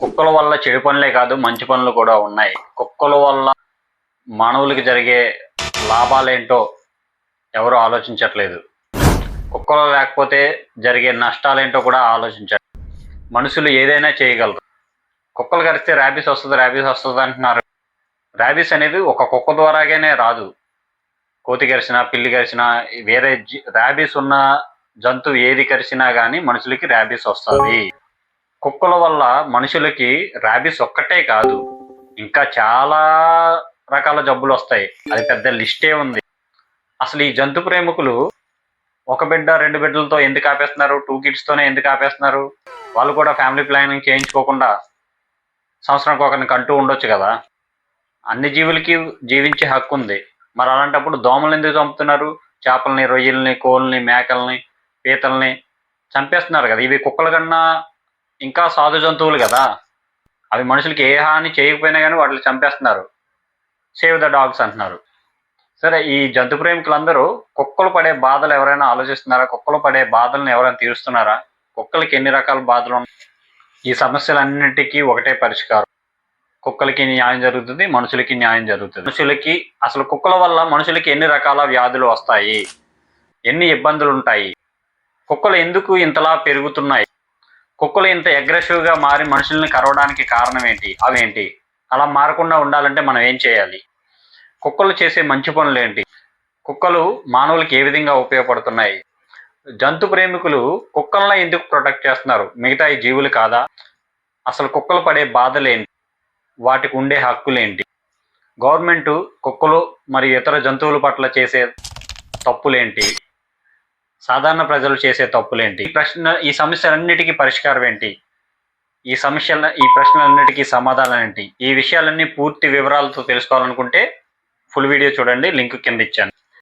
కుక్కల వల్ల చెడు పనులే కాదు మంచి పనులు కూడా ఉన్నాయి. కుక్కల వల్ల మానవులకి జరిగే లాభాలేంటో ఎవరు ఆలోచించట్లేదు. కుక్కలు లేకపోతే జరిగే నష్టాలేంటో కూడా ఆలోచించారు మనుషులు ఏదైనా చేయగలరు. కుక్కలు కరిస్తే ర్యాబీస్ వస్తుంది ర్యాబీస్ వస్తుంది అంటున్నారు. ర్యాబీస్ అనేది ఒక కుక్క ద్వారాగానే రాదు. కోతి కరిచినా పిల్లి కరిచినా వేరే జీ- ర్యాబీస్ ఉన్న జంతువు ఏది కరిచినా కానీ మనుషులకి ర్యాబీస్ వస్తుంది. కుక్కల వల్ల మనుషులకి ర్యాబీస్ ఒక్కటే కాదు ఇంకా చాలా రకాల జబ్బులు వస్తాయి. అది పెద్ద లిస్టే ఉంది. అసలు ఈ జంతు ప్రేమికులు ఒక బిడ్డ రెండు బిడ్డలతో ఎందుకు ఆపేస్తున్నారు? టూ కిడ్స్తోనే ఎందుకు ఆపేస్తున్నారు? వాళ్ళు కూడా ఫ్యామిలీ ప్లానింగ్ చేయించుకోకుండా సంవత్సరానికి ఒకరిని కంటూ ఉండొచ్చు కదా. అన్ని జీవులకి జీవించే హక్కు ఉంది. మరి అలాంటప్పుడు దోమలు ఎందుకు చంపుతున్నారు? చేపల్ని రొయ్యల్ని కోళ్ళని మేకల్ని పీతల్ని చంపేస్తున్నారు కదా. ఇవి కుక్కల కన్నా ఇంకా సాధు జంతువులు కదా అవి మనుషులకి ఏ హాని చేయకపోయినా కానీ వాటిని చంపేస్తున్నారు. సేవ్ ద డాగ్స్ అంటున్నారు. సరే ఈ జంతు ప్రేమికులందరూ కుక్కలు పడే బాధలు ఎవరైనా ఆలోచిస్తున్నారా? కుక్కలు పడే బాధలను ఎవరైనా తీరుస్తున్నారా? కుక్కలకి ఎన్ని రకాల బాధలు ఉన్నాయి ఈ సమస్యలన్నిటికీ ఒకటే పరిష్కారం. కుక్కలకి న్యాయం జరుగుతుంది మనుషులకి న్యాయం జరుగుతుంది. మనుషులకి అసలు కుక్కల వల్ల మనుషులకి ఎన్ని రకాల వ్యాధులు వస్తాయి? ఎన్ని ఇబ్బందులు ఉంటాయి కుక్కలు ఎందుకు ఇంతలా పెరుగుతున్నాయి? కుక్కలు ఇంత అగ్రెసివ్గా మారి మనుషుల్ని కరవడానికి కారణం ఏంటి? అవేంటి? అలా మారకుండా ఉండాలంటే మనం ఏం చేయాలి? కుక్కలు చేసే మంచి పనులు ఏంటి? కుక్కలు మానవులకి ఏ విధంగా ఉపయోగపడుతున్నాయి? జంతు ప్రేమికులు కుక్కలను ఎందుకు ప్రొటెక్ట్ చేస్తున్నారు? మిగతా ఈ జీవులు కాదా? అసలు కుక్కలు పడే బాధలేంటి వాటికి ఉండే హక్కులేంటి గవర్నమెంట్ కుక్కలు మరియు ఇతర జంతువుల పట్ల చేసే తప్పులేంటి సాధారణ ప్రజలు చేసే తప్పులేంటి? ఈ ప్రశ్న ఈ సమస్యలన్నిటికీ పరిష్కారం ఏంటి? ఈ సమస్యల ఈ ప్రశ్నలన్నిటికీ సమాధానం ఏంటి? ఈ విషయాలన్నీ పూర్తి వివరాలతో తెలుసుకోవాలనుకుంటే ఫుల్ వీడియో చూడండి లింక్ కింద ఇచ్చాను.